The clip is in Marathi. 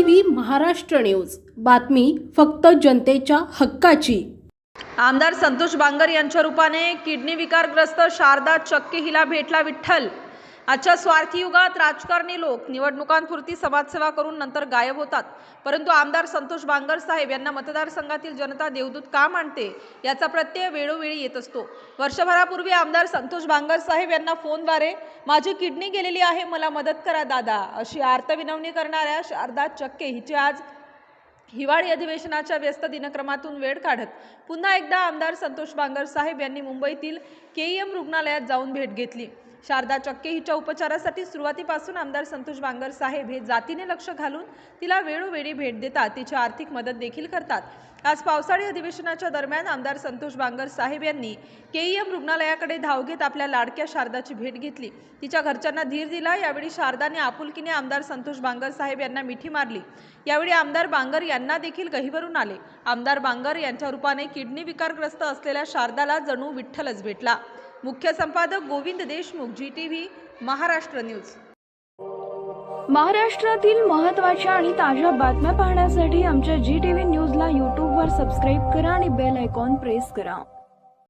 V Maharashtra news. बातमी फक्त जनतेच्या हक्काची. आमदार संतोष बांगर यांच्या रूपाने किडनी विकारग्रस्त शारदा चक्के हिला भेटला विठ्ठल. आजच्या स्वार्थी युगात राजकारणी लोक निवडणुकांपुरती समाजसेवा करून नंतर गायब होतात. परंतु आमदार संतोष बांगर साहेब यांना मतदारसंघातील जनता देवदूत का मानते याचा प्रत्यय वेळोवेळी येत असतो. वर्षभरापूर्वी आमदार संतोष बांगर साहेब यांना फोनद्वारे माझी किडनी गेलेली आहे मला मदत करा दादा अशी आर्तविनवणी करणाऱ्या शारदा चक्के हिचे आज हिवाळी अधिवेशनाच्या व्यस्त दिनक्रमातून वेळ काढत पुन्हा एकदा आमदार संतोष बांगर साहेब यांनी मुंबईतील के ई एम रुग्णालयात जाऊन भेट घेतली. शारदा चक्के हिच्या उपचारासाठी सुरुवातीपासून आमदार संतोष बांगर साहेब हे जातीने लक्ष घालून तिला वेळोवेळी भेट देतात तिची आर्थिक मदत देखील करतात. आज पावसाळी अधिवेशनाच्या दरम्यान आमदार संतोष बांगर साहेब यांनी केईएम रुग्णालयाकडे धाव घेत आपल्या लाडक्या शारदाची भेट घेतली. तिच्या घरच्यांना धीर दिला यावेळी शारदाने आपुलकीने आमदार संतोष बांगर साहेब यांना मिठी मारली. यावेळी आमदार बांगर यांना देखील गहिवरून आले. आमदार बांगर यांच्या रूपाने किडनी विकारग्रस्त असलेल्या शारदाला जणू विठ्ठलच भेटला. मुख्य संपादक Govind Deshmukh ji T V Maharashtra news. महाराष्ट्रातील महत्त्वाच्या आणि ताज्या बातम्या पाहण्यासाठी आमच्या जी टी व्ही न्यूजला यूट्यूबवर सबस्क्राईब करा आणि बेल आयकॉन प्रेस करा.